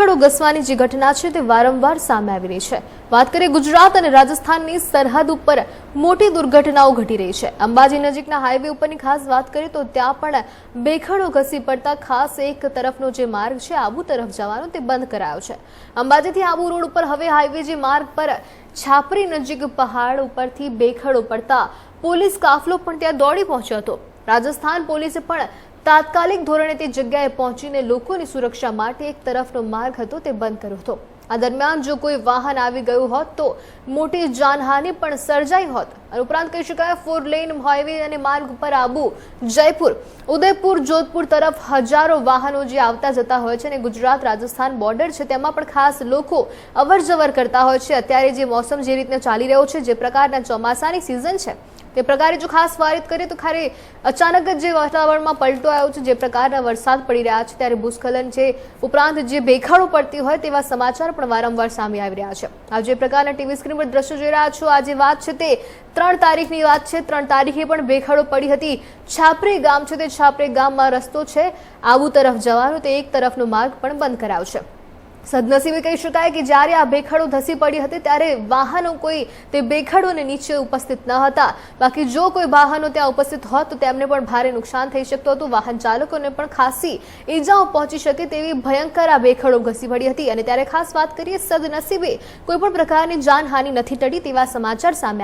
બેખડો ઘસવાની જે ઘટના છે તે વારંવાર સામે આવી રહી છે. વાત કરીએ ગુજરાત અને રાજસ્થાનની સરહદ ઉપર મોટી દુર્ઘટનાઓ ઘટી રહી છે. અંબાજી નજીકના હાઈવે ઉપરની ખાસ વાત કરીએ તો ત્યાં પણ બેખડો ઘસી પડતા ખાસ એક તરફનો જે માર્ગ છે, આબુ તરફ જવાનો તે બંધ કરાયો છે. અંબાજીથી આબુ રોડ ઉપર હવે હાઈવે જે માર્ગ પર છાપરી નજીક પહાડ ઉપરથી બેખડો પડતા પોલીસ કાફલો પણ ત્યાં દોડી પહોંચ્યો હતો. રાજસ્થાન પોલીસે પણ તાત્કાલિક ધોરણે તે જગ્યાએ પહોંચીને લોકોની સુરક્ષા માટે એક તરફનો માર્ગ હતો, તે બંધ કર્યો હતો. આ દરમિયાન જો કોઈ વાહન આવી ગયું હોત તો મોટી જાનહાનિ પણ સર્જાઈ હોત. અને ઉપરાંત કહી શકાય ફોર લેન હાઈવે અને માર્ગ ઉપર આબુ જયપુર, ઉદયપુર, જોધપુર તરફ હજારો વાહનો જે આવતા જતા હોય છે અને ગુજરાત, રાજસ્થાન બોર્ડર છે, તેમાં પણ ખાસ લોકો અવર જવર કરતા હોય છે. અત્યારે જે મોસમ જે રીતના ચાલી રહ્યો છે, જે પ્રકારના ચોમાસાની સિઝન છે, તે પ્રકારે જો ખાસ વાત કરીએ તો ખરે અચાનક જ જે વાતાવરણમાં પલટો આવ્યો છે, જે પ્રકારના વરસાદ પડી રહ્યા છે, ત્યારે ભૂસ્ખલન છે, ઉપરાંત જે ભેખાડો પડતી હોય તેવા સમાચાર પણ વારંવાર સામે આવી રહ્યા છે. આ જે પ્રકારના ટીવી સ્ક્રીન પર દ્રશ્યો જોઈ રહ્યા છો, આ જે વાત છે તે ત્રણ તારીખની વાત છે. ત્રણ તારીખે પણ બેખાડો પડી હતી. છાપરી ગામ છે તે છાપરી ગામમાં રસ્તો છે. આબુ તરફ જવાનો તે એક તરફનો માર્ગ પણ બંધ કરાયો છે સદનસીબે કહી શકાય કે જ્યારે આ બેખડો ધસી પડી હતી ત્યારે વાહનો કોઈ તે બેખડોને નીચે ઉપસ્થિત ન હતા. બાકી જો કોઈ વાહનો ત્યાં ઉપસ્થિત હોત તો તેમને પણ ભારે નુકસાન થઈ શકતું હતું. વાહન ચાલકોને પણ ખાસી ઈજાઓ પહોંચી શકે તેવી ભયંકર આ બેખડો ઘસી પડી હતી. અને ત્યારે ખાસ વાત કરીએ, સદનસીબે કોઈ પણ પ્રકારની જાનહાનિ નથી ટળી તેવા સમાચાર સામે